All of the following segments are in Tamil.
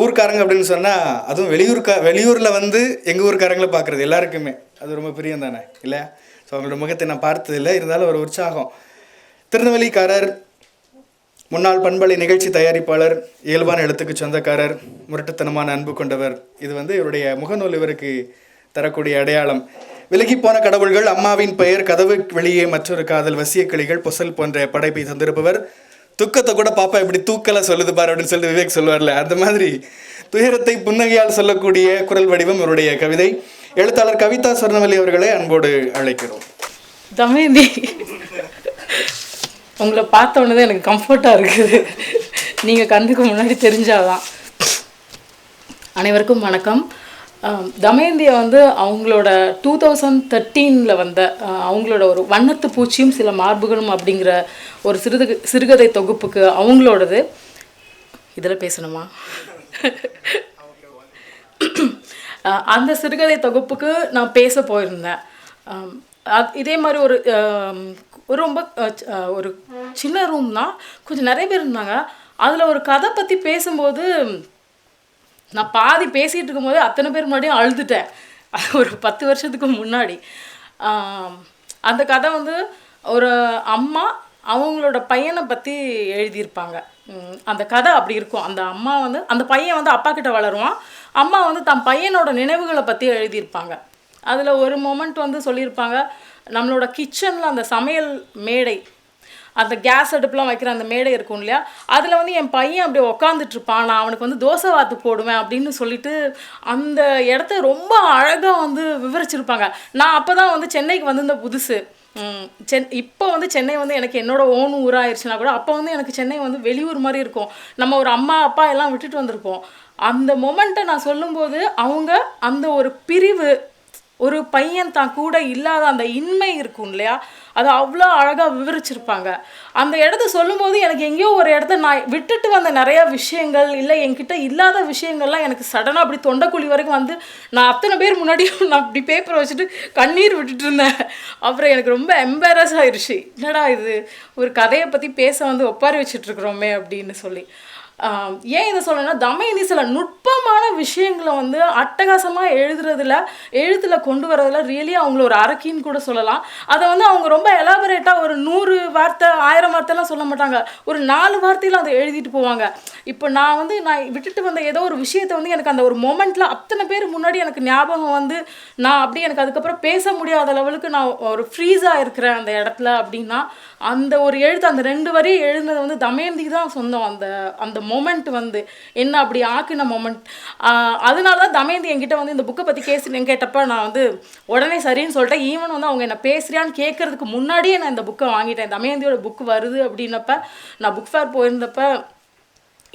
ஊர்க்காரங்க அப்படின்னு சொன்னால் அதுவும் வெளியூர்க்கா வெளியூரில் வந்து எங்கள் ஊர்க்காரங்களை பார்க்குறது எல்லாருக்குமே. அது ரொம்ப பிரியம் தானே இல்லையா? ஸோ அவங்களோட முகத்தை நான் பார்த்ததில்லை. இருந்தாலும் ஒரு உற்சாகம். திருநெல்வேலிக்காரர் முன்னாள் பண்பலை நிகழ்ச்சி தயாரிப்பாளர் இயல்பான எழுத்துக்கு சொந்தக்காரர் முரட்டுத்தனமான அன்பு கொண்டவர். இது வந்து இவருடைய முகநூல் இவருக்கு தரக்கூடிய அடையாளம். விலகிப் போன கடவுள்கள் அம்மாவின் பெயர் கதவு வெளியே மற்றொரு காதல் வசிய கிளிகள் பொசல் போன்ற படைப்பை தந்திருப்பவர் துக்கத்தை கூட பாப்பா இப்படி தூக்கல சொல்லுது பாரு அப்படின்னு சொல்லி விவேக் சொல்லுவார்ல. அந்த மாதிரி துயரத்தை புன்னகையால் சொல்லக்கூடிய குரல் வடிவம் இவருடைய கவிதை. எழுத்தாளர் கவிதா சொர்ணவல்லி அவர்களை அன்போடு அழைக்கிறோம். தமேந்தி உங்களை பார்த்த உடனே எனக்கு கம்ஃபர்ட்டாக இருக்குது. நீங்கள் கண்ணுக்கு முன்னாடி தெரிஞ்சாதான். அனைவருக்கும் வணக்கம். தமயந்தியை வந்து அவங்களோட டூ தௌசண்ட் தேர்ட்டீனில் வந்த அவங்களோட ஒரு வண்ணத்து பூச்சியும் சில மார்புகளும் அப்படிங்கிற ஒரு சிறுது சிறுகதை தொகுப்புக்கு அவங்களோடது. இதில் பேசணுமா? அந்த சிறுகதை தொகுப்புக்கு நான் பேச போயிருந்தேன். அது இதே மாதிரி ஒரு ஒரு ரொம்ப ஒரு சின்ன ரூம் தான். கொஞ்சம் நிறைய பேர் இருந்தாங்க. அதில் ஒரு கதை பற்றி பேசும்போது நான் பாதி பேசிகிட்டு இருக்கும்போது அத்தனை பேர் முன்னாடியும் அழுதுட்டேன். அது ஒரு பத்து வருஷத்துக்கு முன்னாடி. அந்த கதை வந்து ஒரு அம்மா அவங்களோட பையனை பற்றி எழுதியிருப்பாங்க. அந்த கதை அப்படி இருக்கும். அந்த அம்மா வந்து அந்த பையன் வந்து அப்பா கிட்ட வளருவான். அம்மா வந்து தன் பையனோட நினைவுகளை பற்றி எழுதியிருப்பாங்க. அதில் ஒரு மொமெண்ட் வந்து சொல்லியிருப்பாங்க நம்மளோட கிச்சனில் அந்த சமையல் மேடை அந்த கேஸ் அடுப்புலாம் வைக்கிற அந்த மேடை இருக்கும் இல்லையா? அதில் வந்து என் பையன் அப்படியே உக்காந்துட்டுருப்பான் நான் அவனுக்கு வந்து தோசை வாத்து போடுவேன் அப்படின்னு சொல்லிட்டு அந்த இடத்த ரொம்ப அழகாக வந்து விவரிச்சிருப்பாங்க. நான் அப்போ தான் வந்து சென்னைக்கு வந்திருந்த புதுசு. சென் இப்போ வந்து சென்னை வந்து எனக்கு என்னோட ஓன் ஊராயிருச்சுன்னா கூட அப்போ வந்து எனக்கு சென்னை வந்து வெளியூர் மாதிரி இருக்கும். நம்ம ஒரு அம்மா அப்பா எல்லாம் விட்டுட்டு வந்திருப்போம். அந்த மொமெண்ட்டை நான் சொல்லும்போது அவங்க அந்த ஒரு பிரிவு ஒரு பையன் தான் கூட இல்லாத அந்த இன்மை இருக்கும் இல்லையா? அதை அவ்வளோ அழகாக விவரிச்சிருப்பாங்க. அந்த இடத்த சொல்லும்போது எனக்கு எங்கேயோ ஒரு இடத்த நான் விட்டுட்டு வந்த நிறையா விஷயங்கள் இல்லை என்கிட்ட இல்லாத விஷயங்கள்லாம் எனக்கு சடனாக அப்படி தொண்டைக்குழி வரைக்கும் வந்து நான் அத்தனை பேர் முன்னாடியும் நான் அப்படி பேப்பரை வச்சுட்டு கண்ணீர் விட்டுட்டு இருந்தேன். அப்புறம் எனக்கு ரொம்ப எம்பாரஸ் ஆயிடுச்சு என்னடா இது? ஒரு கதையை பற்றி பேச வந்து ஒப்பாரி வச்சுட்டு இருக்கிறோமே அப்படின்னு சொல்லி. ஏன் இதை சொல்லணும்னா தமயந்தி சில நுட்பமான விஷயங்களை வந்து அட்டகாசமாக எழுதுறதுல எழுத்துல கொண்டு வரதுல ரியலி அவங்கள ஒரு அரக்கின்னு கூட சொல்லலாம். அதை வந்து அவங்க ரொம்ப எலாபரேட்டாக ஒரு நூறு வார்த்தை ஆயிரம் வார்த்தைலாம் சொல்ல மாட்டாங்க. ஒரு நாலு வார்த்தையில அதை எழுதிட்டு போவாங்க. இப்போ நான் வந்து நான் விட்டுட்டு வந்த ஏதோ ஒரு விஷயத்தை வந்து எனக்கு அந்த ஒரு மொமெண்ட்டில் அத்தனை பேர் முன்னாடி எனக்கு ஞாபகம் வந்து நான் அப்படியே எனக்கு அதுக்கப்புறம் பேச முடியாத லெவலுக்கு நான் ஒரு ஃப்ரீஸாக இருக்கிறேன் அந்த இடத்துல அப்படின்னா அந்த ஒரு எழுத்து அந்த ரெண்டு வரையும் எழுதுனது வந்து தமயந்திக்கு தான் சொந்தம். அந்த அந்த மொமெண்ட் வந்து என்ன அப்படி ஆக்குன மொமெண்ட் அதனால தான் தமயந்தி என்கிட்ட வந்து இந்த புக்கை பற்றி கேசுன்னு கேட்டப்ப நான் வந்து உடனே சரின்னு சொல்லிட்டேன். ஈவன் வந்து அவங்க என்ன பேசுறியான்னு கேட்கறதுக்கு முன்னாடியே நான் இந்த புக்கை வாங்கிட்டேன். தமயந்தியோட புக் வருது அப்படின்னப்ப நான் புக் ஃபேர் போயிருந்தப்ப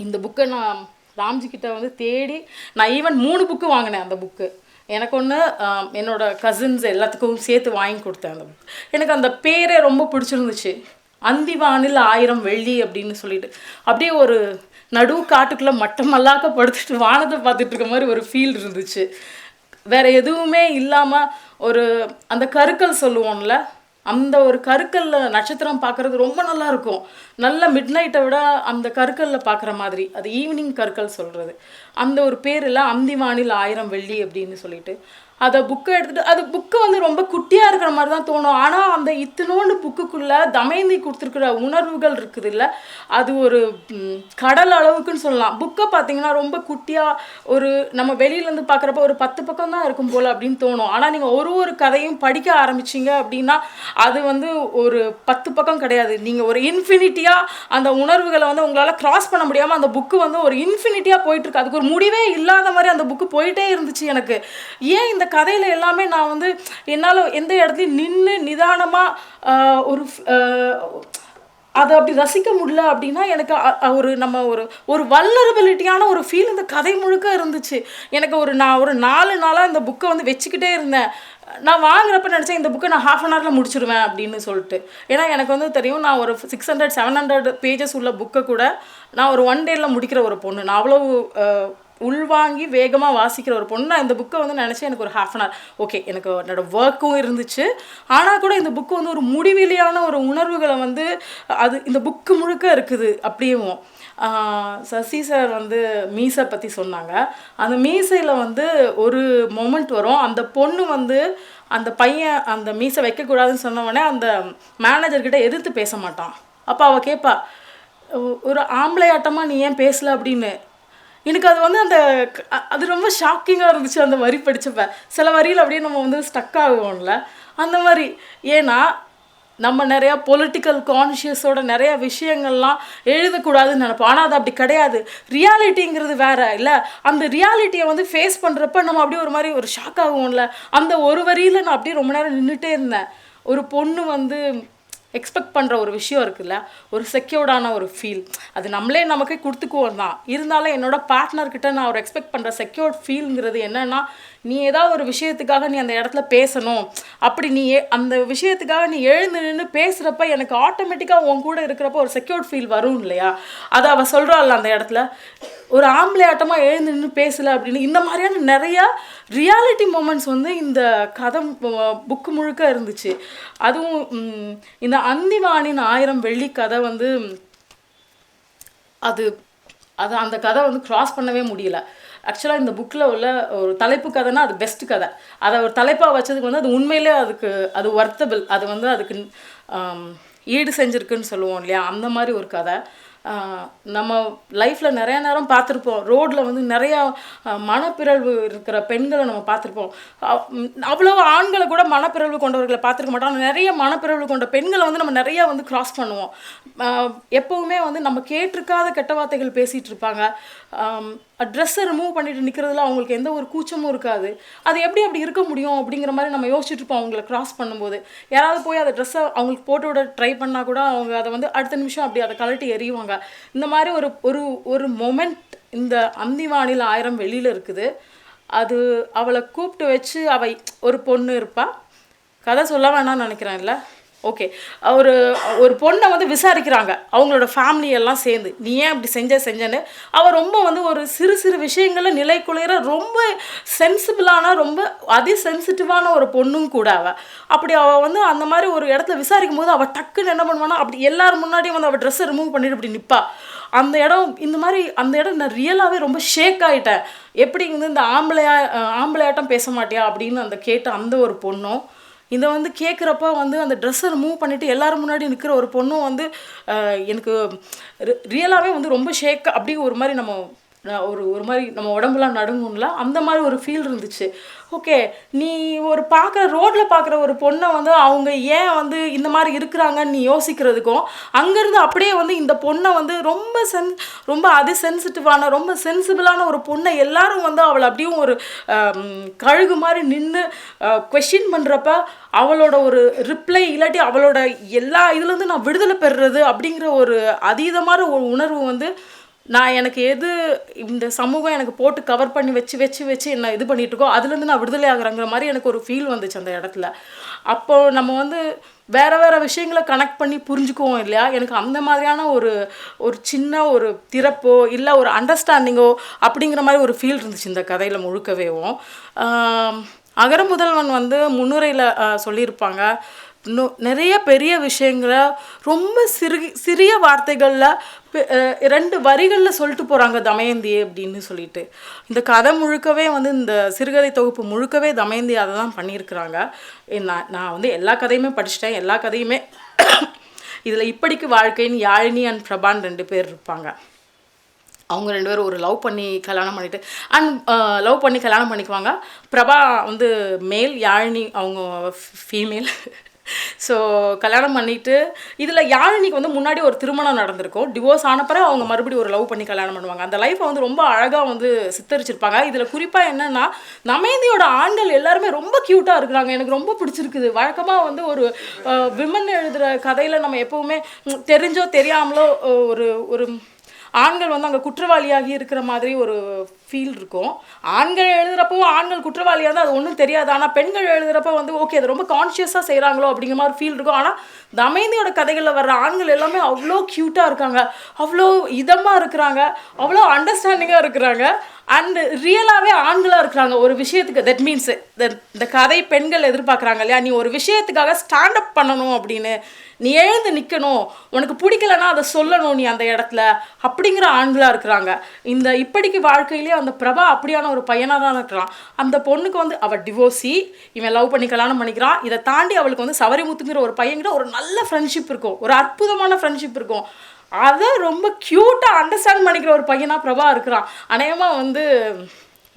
இந்த புக்கை நான் ராம்ஜி கிட்ட வந்து தேடி நான் ஈவன் மூணு புக்கு வாங்கினேன் அந்த புக்கு எனக்கு ஒன்று என்னோட கசின்ஸ் எல்லாத்துக்கும் சேர்த்து வாங்கி கொடுத்தேன் அந்த புக் எனக்கு அந்த பேரே ரொம்ப பிடிச்சிருந்துச்சு. அந்திவானில் ஆயிரம் வெள்ளி அப்படின்னு சொல்லிட்டு. அப்படியே ஒரு நடு காட்டுக்குள்ளே மட்டமல்லாக்க படுத்துட்டு வானத்தை பார்த்துட்டு இருக்க மாதிரி ஒரு ஃபீல் இருந்துச்சு. வேற எதுவுமே இல்லாமல் ஒரு அந்த கருக்கள் சொல்லுவோம்ல அந்த ஒரு கருக்கல்ல நட்சத்திரம் பார்க்கறது ரொம்ப நல்லா இருக்கும். நல்ல மிட் நைட்டை விட அந்த கருக்கல்ல பார்க்குற மாதிரி அது ஈவினிங் கருக்கல் சொல்கிறது அந்த ஒரு பேரில் அந்திவானில் ஆயிரம் வெள்ளி அப்படின்னு சொல்லிட்டு அதை புக்கை எடுத்துகிட்டு அது புக்கு வந்து ரொம்ப குட்டியாக இருக்கிற மாதிரி தான் தோணும். ஆனால் அந்த இத்தினோண்டு புக்குக்குள்ளே தமயந்தி கொடுத்துருக்குற உணர்வுகள் இருக்குது இல்லை அது ஒரு கடல் அளவுக்குன்னு சொல்லலாம். புக்கை பார்த்தீங்கன்னா ரொம்ப குட்டியாக ஒரு நம்ம வெளியிலேருந்து பார்க்குறப்ப ஒரு பத்து பக்கம் தான் இருக்கும் போல் அப்படின்னு தோணும். ஆனால் நீங்கள் ஒரு ஒரு கதையும் படிக்க ஆரம்பிச்சிங்க அப்படின்னா அது வந்து ஒரு பத்து பக்கம் கிடையாது. நீங்கள் ஒரு இன்ஃபினிட்டியாக அந்த உணர்வுகளை வந்து உங்களால் கிராஸ் பண்ண முடியாமல் அந்த புக்கு வந்து ஒரு இன்ஃபினிட்டியாக போயிட்டுருக்கு அதுக்கு ஒரு முடிவே இல்லாத மாதிரி அந்த புக்கு போயிட்டே இருந்துச்சு எனக்கு. ஏன் இந்த கதையில் எல்லாமே நான் வந்து என்னால் எந்த இடத்துலையும் நின்று நிதானமாக ஒரு அதை அப்படி ரசிக்க முடியல அப்படின்னா எனக்கு அ- ஒரு நம்ம ஒரு ஒரு வல்லரபிலிட்டியான ஒரு ஃபீல் இந்த கதை முழுக்க இருந்துச்சு. எனக்கு ஒரு நான் ஒரு நாலு நாளாக இந்த புக்கை வந்து வச்சுக்கிட்டே இருந்தேன். நான் வாங்குறப்ப நினச்சேன் இந்த புக்கை நான் ஹாஃப் அன் ஹவரில் முடிச்சிருவேன் அப்படின்னு சொல்லிட்டு. ஏன்னா எனக்கு வந்து தெரியும் நான் ஒரு six hundred seven hundred pages உள்ள புக்கை கூட நான் ஒரு ஒன் டேயில் முடிக்கிற ஒரு பொண்ணு. நான் அவ்வளோ உள்வாங்கி வேகமாக வாசிக்கிற ஒரு பொண்ணு. நான் இந்த புக்கை வந்து நினச்சேன் எனக்கு ஒரு ஹாஃப் அன் ஹவர் ஓகே எனக்கு என்னோடய ஒர்க்கும் இருந்துச்சு. ஆனால் கூட இந்த புக்கு வந்து ஒரு முடிவிலியான ஒரு உணர்வுகளை வந்து அது இந்த புக்கு முழுக்க இருக்குது அப்படியும் சசி சார் வந்து மீசை பற்றி சொன்னாங்க. அந்த மீசையில் வந்து ஒரு மொமெண்ட் வரும். அந்த பொண்ணு வந்து அந்த பையன் அந்த மீசை வைக்கக்கூடாதுன்னு சொன்ன அந்த மேனேஜர்கிட்ட எதிர்த்து பேச மாட்டான். அப்போ அவள் கேட்பா ஒரு ஆம்பளை ஆட்டமாக நீ ஏன் பேசல? அப்படின்னு. எனக்கு அது வந்து அந்த அது ரொம்ப ஷாக்கிங்காக இருந்துச்சு அந்த வரி படித்தப்ப சில வரியில் அப்படியே நம்ம வந்து ஸ்டக் ஆகுவோம்ல. அந்த மாதிரி. ஏன்னா நம்ம நிறையா பொலிட்டிக்கல் கான்ஷியஸோட நிறையா விஷயங்கள்லாம் எழுதக்கூடாதுன்னு நினைப்போம். ஆனால் அது அப்படி கிடையாது. ரியாலிட்டிங்கிறது வேற இல்லை? அந்த ரியாலிட்டியை வந்து ஃபேஸ் பண்ணுறப்ப நம்ம அப்படியே ஒரு மாதிரி ஒரு ஷாக் ஆகுவோம்ல. அந்த ஒரு வரியில் நான் அப்படியே ரொம்ப நேரம் நின்றுட்டே இருந்தேன். ஒரு பொண்ணு வந்து எக்ஸ்பெக்ட் பண்ணுற ஒரு விஷயம் இருக்குல்ல ஒரு செக்யூர்டான ஒரு ஃபீல் அது நம்மளே நமக்கே கொடுத்துக்குவோம் தான். இருந்தாலும் என்னோட பார்ட்னர்கிட்ட நான் ஒரு எக்ஸ்பெக்ட் பண்ணுற செக்யூர்ட் ஃபீல்ங்கிறது என்னென்னா நீ ஏதாவது ஒரு விஷயத்துக்காக நீ அந்த இடத்துல பேசணும். அப்படி நீ ஏ- அந்த விஷயத்துக்காக நீ எழுந்து நின்று பேசுகிறப்ப எனக்கு ஆட்டோமேட்டிக்காக உன் கூட இருக்கிறப்ப ஒரு செக்யூர்ட் ஃபீல் வரும் இல்லையா? அதை அவள் சொல்கிறாள் அந்த இடத்துல ஒரு ஆம்பளை ஆட்டமாக எழுந்து நின்று பேசலை அப்படின்னு. இந்த மாதிரியான நிறையா ரியாலிட்டி மூமெண்ட்ஸ் வந்து இந்த கதை புக்கு முழுக்க இருந்துச்சு. அதுவும் இந்த அந்திவானின் ஆயிரம் வெள்ளி கதை வந்து அது அது அந்த கதை வந்து கிராஸ் பண்ணவே முடியல. ஆக்சுவலாக இந்த புக்கில் உள்ள ஒரு தலைப்பு கதைனா அது பெஸ்ட் கதை. அதை ஒரு தலைப்பாக வச்சதுக்கு வந்து அது உண்மையிலே அதுக்கு அது ஒர்த்தபிள் அது வந்து அதுக்கு ஈடு செஞ்சுருக்குன்னு சொல்லுவோம் இல்லையா? அந்த மாதிரி ஒரு கதை. நம்ம லைஃப்பில் நிறைய நேரம் பார்த்துருப்போம். ரோடில் வந்து நிறையா மனப்பிறழ்வு இருக்கிற பெண்களை நம்ம பார்த்துருப்போம். அவ்வளோ ஆண்களை கூட மனப்பிறழ்வு கொண்டவர்களை பார்த்துருக்க மாட்டோம். நிறைய மனப்பிறழ்வு கொண்ட பெண்களை வந்து நம்ம நிறையா வந்து கிராஸ் பண்ணுவோம். எப்போவுமே வந்து நம்ம கேட்டிருக்காத கெட்ட வார்த்தைகள் பேசிகிட்டு இருப்பாங்க. ட்ரெஸ்ஸை ரிமூவ் பண்ணிட்டு நிற்கிறதுல அவங்களுக்கு எந்த ஒரு கூச்சமும் இருக்காது. அது எப்படி அப்படி இருக்க முடியும் அப்படிங்கிற மாதிரி நம்ம யோசிச்சுட்டு இருப்போம் அவங்கள கிராஸ் பண்ணும்போது. யாராவது போய் அந்த ட்ரெஸ்ஸை அவங்களுக்கு போட்டு விட ட்ரை பண்ணால் கூட அவங்க அதை வந்து அடுத்த நிமிஷம் அப்படி அதை கழட்டி எறிவாங்க. இந்த மாதிரி ஒரு ஒரு ஒரு மொமெண்ட் இந்த அந்திவானில் ஆயிரம் வெளியில் இருக்குது. அது அவளை கூப்பிட்டு வச்சு அவை ஒரு பொண்ணு இருப்பாள் கதை சொல்ல வேணாம்னு நினைக்கிறேன் இல்லை ஓகே ஒரு ஒரு பொண்ணை வந்து விசாரிக்கிறாங்க. அவங்களோட ஃபேமிலி எல்லாம் சேர்ந்து. நீ ஏன் இப்படி செஞ்ச செஞ்சேன்னு? அவள் ரொம்ப வந்து ஒரு சிறு சிறு விஷயங்களில் நிலை குளிர ரொம்ப சென்சிபிளான ரொம்ப அதி சென்சிட்டிவான ஒரு பொண்ணும் கூட அவள் அப்படி அவள் வந்து அந்த மாதிரி ஒரு இடத்துல விசாரிக்கும் போது அவள் டக்குன்னு என்ன பண்ணுவானா அப்படி எல்லாரும் முன்னாடியும் வந்து அவள் ட்ரெஸ்ஸை ரிமூவ் பண்ணிட்டு இப்படி நிற்பா அந்த இடம் இந்த மாதிரி அந்த இடம் நான் ரியலாகவே ரொம்ப ஷேக் ஆகிட்டேன் எப்படி வந்து இந்த ஆம்பளையா ஆம்பளையாட்டம் பேச மாட்டியா அப்படின்னு அந்த கேட்ட அந்த ஒரு பொண்ணும் இதை வந்து கேட்குறப்ப வந்து அந்த ட்ரெஸ்ஸை ரிமூவ் பண்ணிவிட்டு எல்லாரும் முன்னாடி நிற்கிற ஒரு பொண்ணும் வந்து எனக்கு ரியலாகவே வந்து ரொம்ப ஷேக் அப்படி ஒரு மாதிரி நம்ம ஒரு ஒரு மாதிரி நம்ம உடம்புலாம் நடுங்கும்ல அந்த மாதிரி ஒரு ஃபீல் இருந்துச்சு. ஓகே நீ ஒரு பார்க்குற ரோட்டில் பார்க்குற ஒரு பொண்ணை வந்து அவங்க ஏன் வந்து இந்த மாதிரி இருக்கிறாங்கன்னு நீ யோசிக்கிறதுக்கும் அங்கேருந்து அப்படியே வந்து இந்த பொண்ணை வந்து ரொம்ப சென் ரொம்ப அது சென்சிட்டிவான ரொம்ப சென்சிபிளான ஒரு பொண்ணை எல்லாரும் வந்து அவளை அப்படியும் ஒரு கழுகு மாதிரி நின்று கொஷின் பண்ணுறப்ப அவளோட ஒரு ரிப்ளை இல்லாட்டி அவளோட எல்லா இதுலேருந்து நான் விடுதலை பெறுறது அப்படிங்கிற ஒரு அதீதமான ஒரு உணர்வு வந்து நான் எனக்கு எது இந்த சமூகம் எனக்கு போட்டு கவர் பண்ணி வச்சு வச்சு வச்சு என்ன இது பண்ணிகிட்ருக்கோ இருக்கோ அதுலேருந்து நான் விடுதலை ஆகுறேங்கிற மாதிரி எனக்கு ஒரு ஃபீல் வந்துச்சு அந்த இடத்துல. அப்போ நம்ம வந்து வேறு வேறு விஷயங்களை கனெக்ட் பண்ணி புரிஞ்சுக்குவோம் இல்லையா? எனக்கு அந்த மாதிரியான ஒரு ஒரு சின்ன ஒரு திறப்போ இல்லை ஒரு அண்டர்ஸ்டாண்டிங்கோ அப்படிங்கிற மாதிரி ஒரு ஃபீல் இருந்துச்சு இந்த கதையில் முழுக்கவேவும். ஆம், அகர முதல்வன் வந்து முன்னுரையில் சொல்லியிருப்பாங்க. நிறைய பெரிய விஷயங்களை ரொம்ப சிறு சிறிய வார்த்தைகளில் ரெண்டு வரிகளில் சொல்லிட்டு போகிறாங்க தமயந்தி அப்படின்னு சொல்லிட்டு. இந்த கதை முழுக்கவே வந்து இந்த சிறுகதை தொகுப்பு முழுக்கவே தமயந்தி அதை தான் பண்ணியிருக்கிறாங்க. நான் நான் வந்து எல்லா கதையுமே படிச்சிட்டேன். எல்லா கதையுமே இதில் இப்படிக்கு வாழ்க்கைன்னு யாழினி அண்ட் பிரபான் ரெண்டு பேர் இருப்பாங்க. அவங்க ரெண்டு பேரும் ஒரு லவ் பண்ணி கல்யாணம் பண்ணிட்டு அண்ட் லவ் பண்ணி கல்யாணம் பண்ணிக்குவாங்க. பிரபா வந்து மேல் யாழினி அவங்க ஃபீமேல். ஸோ கல்யாணம் பண்ணிட்டு இதில் யாழினிக்கு வந்து முன்னாடி ஒரு திருமணம் நடந்திருக்கும் டிவோர்ஸ் ஆனப்பறம் அவங்க மறுபடியும் ஒரு லவ் பண்ணி கல்யாணம் பண்ணுவாங்க. அந்த லைஃப்பை வந்து ரொம்ப அழகாக வந்து சித்தரிச்சிருப்பாங்க. இதில் குறிப்பாக என்னென்னா நமேந்தியோட ஆண்கள் எல்லாருமே ரொம்ப க்யூட்டாக இருக்கிறாங்க. எனக்கு ரொம்ப பிடிச்சிருக்குது. வழக்கமாக வந்து ஒரு விமன் எழுதுகிற கதையில் நம்ம எப்போவுமே தெரிஞ்சோ தெரியாமலோ ஒரு ஒரு ஆண்கள் வந்து அங்கே குற்றவாளியாகி இருக்கிற மாதிரி ஒரு ஃபீல் இருக்கும். ஆண்கள் எழுதுகிறப்பவும் ஆண்கள் குற்றவாளியாக இருந்தால் அது ஒன்றும் தெரியாது. ஆனால் பெண்கள் எழுதுகிறப்ப வந்து ஓகே அது ரொம்ப கான்ஷியஸாக செய்கிறாங்களோ அப்படிங்கிற மாதிரி ஃபீல் இருக்கும். ஆனால் தமைந்தியோட கதைகளில் வர்ற ஆண்கள் எல்லாமே அவ்வளோ க்யூட்டாக இருக்காங்க. அவ்வளோ இதமாக இருக்கிறாங்க. அவ்வளோ அண்டர்ஸ்டாண்டிங்காக இருக்கிறாங்க. அண்ட் ரியலாகவே ஆண்களாக இருக்கிறாங்க. ஒரு விஷயத்துக்கு தட் மீன்ஸ் இந்த கதை பெண்கள் எதிர்பார்க்குறாங்க இல்லையா? நீ ஒரு விஷயத்துக்காக ஸ்டாண்ட் அப் பண்ணணும் அப்படின்னு. நீ எழுந்து நிற்கணும் உனக்கு பிடிக்கலன்னா அதை சொல்லணும் நீ அந்த இடத்துல. அப்படிங்கிற ஆண்களாக இருக்கிறாங்க. இந்த இப்படிக்கு வாழ்க்கையிலே அந்த பிரபா அப்படியான ஒரு பையனாக தான் இருக்கிறான். அந்த பொண்ணுக்கு வந்து அவள் டிவோர்ஸி இவன் லவ் பண்ணி கல்யாணம் பண்ணிக்கிறான். இதை தாண்டி அவளுக்கு வந்து சவரிமுத்துங்கிற ஒரு பையன்கிட்ட ஒரு நல்ல ஃப்ரெண்ட்ஷிப் இருக்கும். ஒரு அற்புதமான ஃப்ரெண்ட்ஷிப் இருக்கும். அதை ரொம்ப க்யூட்டாக அண்டர்ஸ்டாண்ட் பண்ணிக்கிற ஒரு பையனாக பிரபா இருக்கிறான். அநேகமாக வந்து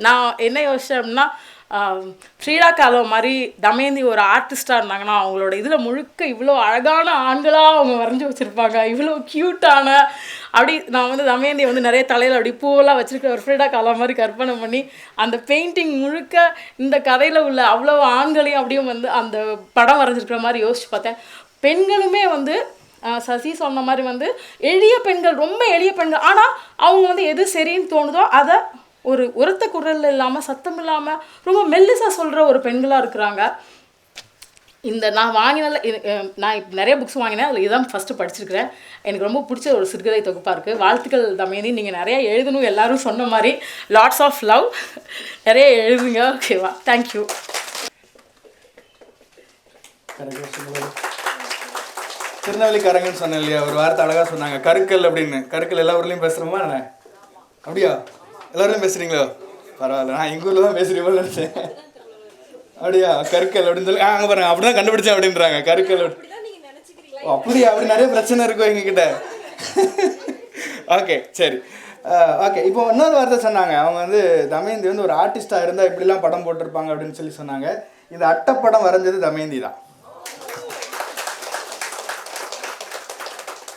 நான் என்ன யோசிச்சேன் அப்படின்னா ஃப்ரீடா காலோ மாதிரி தமேந்தி ஒரு ஆர்டிஸ்டாக இருந்தாங்கன்னா அவங்களோட இதில் முழுக்க இவ்வளோ அழகான ஆண்களாக அவங்க வரைஞ்சி வச்சுருப்பாங்க. இவ்வளோ க்யூட்டான அப்படி நான் வந்து தமேந்தி வந்து நிறைய தலையில் அப்படி பூவெல்லாம் வச்சுருக்க ஒரு ஃப்ரீடா காலோ மாதிரி கற்பனை பண்ணி அந்த பெயிண்டிங் முழுக்க இந்த கதையில் உள்ள அவ்வளோ ஆண்களையும் அப்படியும் வந்து அந்த படம் வரைஞ்சிருக்கிற மாதிரி யோசிச்சு பார்த்தேன். பெண்களுமே வந்து சசி சொன்ன மாதிரி வந்து எளிய பெண்கள் ரொம்ப எளிய பெண்கள். ஆனால் அவங்க வந்து எது சரின்னு தோணுதோ அதை ஒரு உரத்த குரல் இல்லாமல் சத்தம் இல்லாமல் ரொம்ப மெல்லிசாக சொல்கிற ஒரு பெண்களாக இருக்கிறாங்க. இந்த நான் வாங்கினால இது, நான் நிறைய புக்ஸ் வாங்கினேன். அதில் இதான் ஃபஸ்ட்டு படிச்சிருக்கிறேன். எனக்கு ரொம்ப பிடிச்ச ஒரு சிறுகதை தொகுப்பாக இருக்குது வாழ்த்துக்கள் தமேனி நீங்கள் நிறையா எழுதணும். எல்லோரும் சொன்ன மாதிரி லாட்ஸ் ஆஃப் லவ் நிறைய எழுதுங்க. ஓகேவா தேங்க்யூ திருநெல்வேலிக்காரங்கன்னு சொன்னேன் இல்லையா? ஒரு வார்த்தை அழகாக சொன்னாங்க. கருக்கல் அப்படின்னு. கருக்கல் எல்லா ஊர்லேயும் பேசுகிறோமா அப்படியா? எல்லாரும் பேசுகிறீங்களோ பரவாயில்ல நான் எங்கள் ஊரில் தான் பேசுகிறீங்களோ நினச்சேன் அப்படியா கருக்கல் அப்படின்னு சொல்லி அங்கே பாருங்க அப்படி தான் கண்டுபிடிச்சேன் அப்படின்றாங்க கருக்கல் அப்படி. ஓ, அப்படியா அப்படி நிறைய பிரச்சனை இருக்கும் எங்ககிட்ட? ஓகே சரி. ஓகே இப்போ இன்னொரு வார்த்தை சொன்னாங்க. அவங்க வந்து தமயந்தி வந்து ஒரு ஆர்டிஸ்டாக இருந்தால் இப்படிலாம் படம் போட்டிருப்பாங்க அப்படின்னு சொல்லி சொன்னாங்க. இந்த அட்டைப்படம் வரைஞ்சது தமயந்தி தான்.